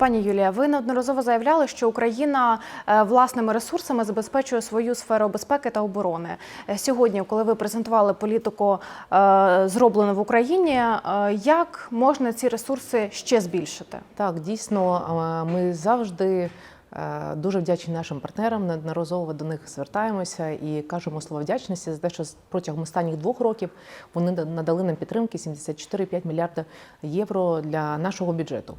Пані Юлія, ви неодноразово заявляли, що Україна е, власними ресурсами забезпечує свою сферу безпеки та оборони. Е, Сьогодні, коли ви презентували політику е, зроблену в Україні, як можна ці ресурси ще збільшити? Так, дійсно, ми завжди дуже вдячні нашим партнерам. Неодноразово до них звертаємося і кажемо слова вдячності за те, що протягом останніх двох років вони надали нам підтримки 74,5 мільярда євро для нашого бюджету.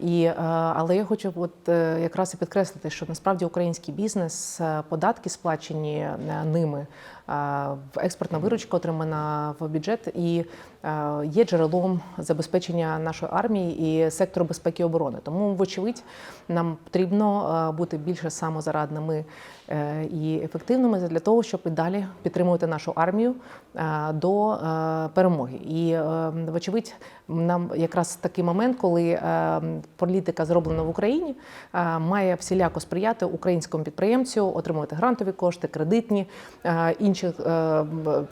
І, е, але я хочу от е, якраз і підкреслити, що насправді український бізнес, е, податки сплачені е, ними, е, експортна виручка отримана в бюджет і е, є джерелом забезпечення нашої армії і сектору безпеки і оборони. Тому, вочевидь, нам потрібно бути більше самозарадними е, і ефективними для того, щоб і далі підтримувати нашу армію е, до е, перемоги. І, вочевидь, нам якраз такий момент, коли політика зроблена в Україні, має всіляко сприяти українському підприємцю отримувати грантові кошти, кредитні інші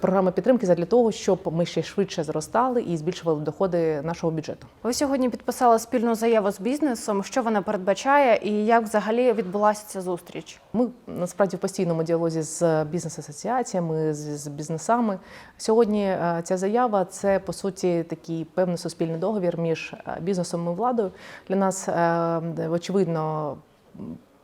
програми підтримки для того, щоб ми ще швидше зростали і збільшували доходи нашого бюджету. Ви сьогодні підписали спільну заяву з бізнесом. Що вона передбачає, і як взагалі відбулася ця зустріч? Ми насправді в постійному діалозі з бізнес-асоціаціями, з, з бізнесами. Сьогодні е, ця заява це по суті такий певний суспільний договір між е, бізнесом і владою. Для нас е, очевидно.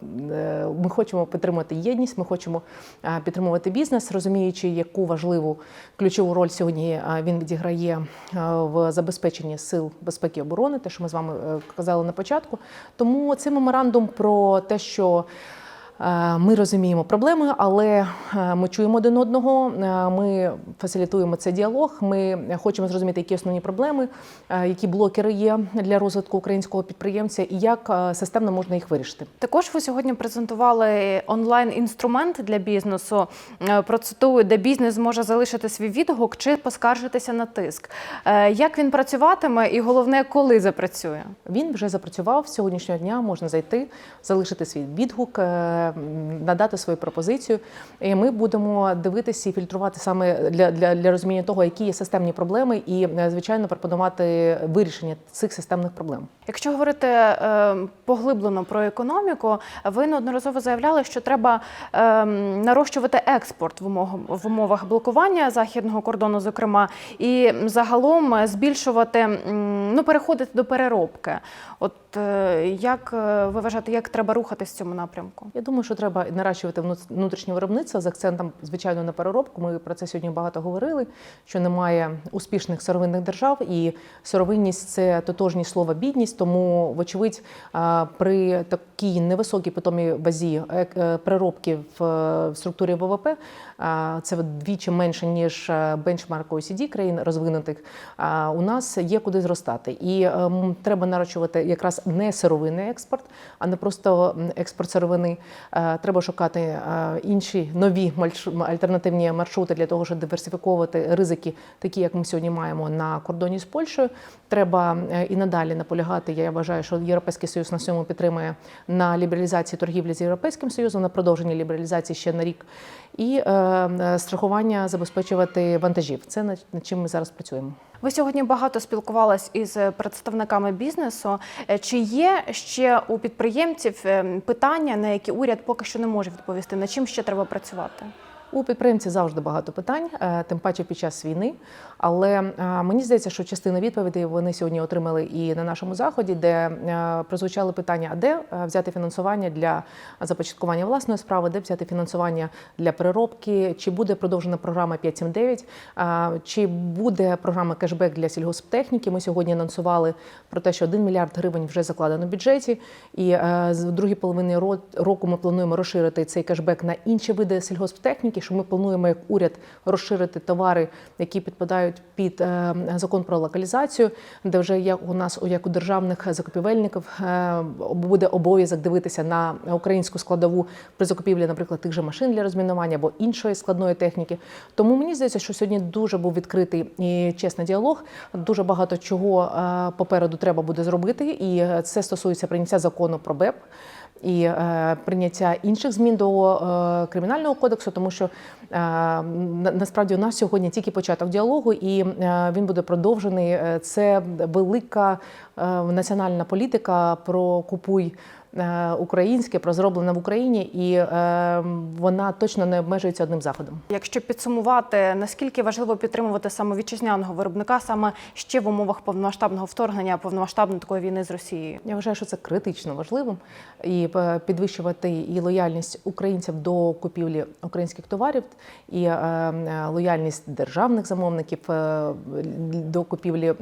Е, Ми хочемо підтримувати єдність, ми хочемо е, підтримувати бізнес, розуміючи, яку важливу ключову роль сьогодні е, він відіграє в забезпеченні сил безпеки і оборони, те, що ми з вами казали на початку. Тому цей меморандум про те, що Ми розуміємо проблеми, але е, ми чуємо один одного. е, Ми фасилітуємо цей діалог. Ми хочемо зрозуміти, які основні проблеми, е, які блокери є для розвитку українського підприємця, і як е, системно можна їх вирішити. Також ви сьогодні презентували онлайн-інструмент для бізнесу. Е, Процитую, де бізнес зможе залишити свій відгук чи поскаржитися на тиск. Е, Як він працюватиме, і головне, коли запрацює? Він вже запрацював з сьогоднішнього дня. Можна зайти, залишити свій відгук, е, надати свою пропозицію. І ми будемо дивитися і фільтрувати саме для, для, для розуміння того, які є системні проблеми, і е, звичайно пропонувати вирішення цих системних проблем. Якщо говорити е, поглиблено про економіку, ви неодноразово заявляли, що треба е, нарощувати експорт в умовах, в умовах блокування західного кордону, зокрема, і загалом збільшувати, ну переходити до переробки. От як ви вважаєте, як треба рухатись в цьому напрямку? Я думаю, що треба наращувати внут- внутрішнє виробництво з акцентом, звичайно, на переробку. Ми про це сьогодні багато говорили. Що немає успішних сировинних держав, і сировинність це тотожність слова бідність. Тому, вочевидь, при такій невисокій питомій базі е, е, переробки в е, структурі ВВП, це вдвічі менше ніж бенчмарк OECD країн розвинутих. У нас є куди зростати, і ем, треба нарощувати якраз не сировинний експорт, а не просто експорт сировини. Е, Треба шукати е, інші нові альтернативні маршрути для того, щоб диверсифіковувати ризики, такі як ми сьогодні маємо на кордоні з Польщею. Треба е, і надалі наполягати. Я вважаю, що Європейський Союз на цьому підтримує на лібералізації торгівлі з Європейським Союзом, на продовженні лібералізації ще на рік, і страхування забезпечувати вантажів. Це над чим ми зараз працюємо. Ви сьогодні багато спілкувались із представниками бізнесу. Е, Чи є ще у підприємців е, питання, на які уряд поки що не може відповісти? На чим ще треба працювати? У підприємців завжди багато питань, е, тим паче під час війни. Але е, мені здається, що частина відповідей вони сьогодні отримали і на нашому заході, де е, прозвучали питання: а де взяти фінансування для започаткування власної справи, де взяти фінансування для переробки, чи буде продовжена програма 579, е, чи буде програма кешбек для сільгосптехніки. Ми сьогодні анонсували про те, що 1 мільярд гривень вже закладено в бюджеті, і з другій половини року ми плануємо розширити цей кешбек на інші види сільгосптехніки. Що ми плануємо як уряд розширити товари, які підпадають під е, закон про локалізацію, де вже як у нас як у державних закупівельників е, буде обов'язок дивитися на українську складову при закупівлі, наприклад, тих же машин для розмінування або іншої складної техніки. Тому мені здається, що сьогодні дуже був відкритий і чесний діалог. Дуже багато чого е, попереду треба буде зробити, і це стосується прийняття закону про БЕП. І е, прийняття інших змін до е, кримінального кодексу, тому що е, на- насправді у нас сьогодні тільки початок діалогу, і е, він буде продовжений. Е, Це велика е, національна політика про купуй. Е, Українське про зроблене в Україні, і е, вона точно не обмежується одним заходом. Якщо підсумувати, наскільки важливо підтримувати саме вітчизняного виробника саме ще в умовах повномасштабного вторгнення, повномасштабної такої війни з Росією? Я вважаю, що це критично важливим і е, підвищувати і лояльність українців до купівлі українських товарів, і лояльність державних замовників е, до купівлі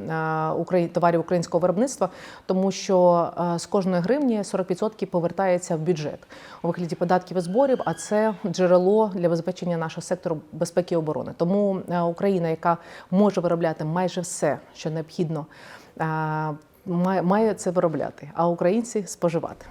е, товарів українського виробництва, тому що е, з кожної гривні 40% повертається в бюджет у вигляді податків і зборів, а це джерело для забезпечення нашого сектору безпеки і оборони. Тому е, Україна, яка може виробляти майже все, що необхідно. е, Має це виробляти, а українці споживати.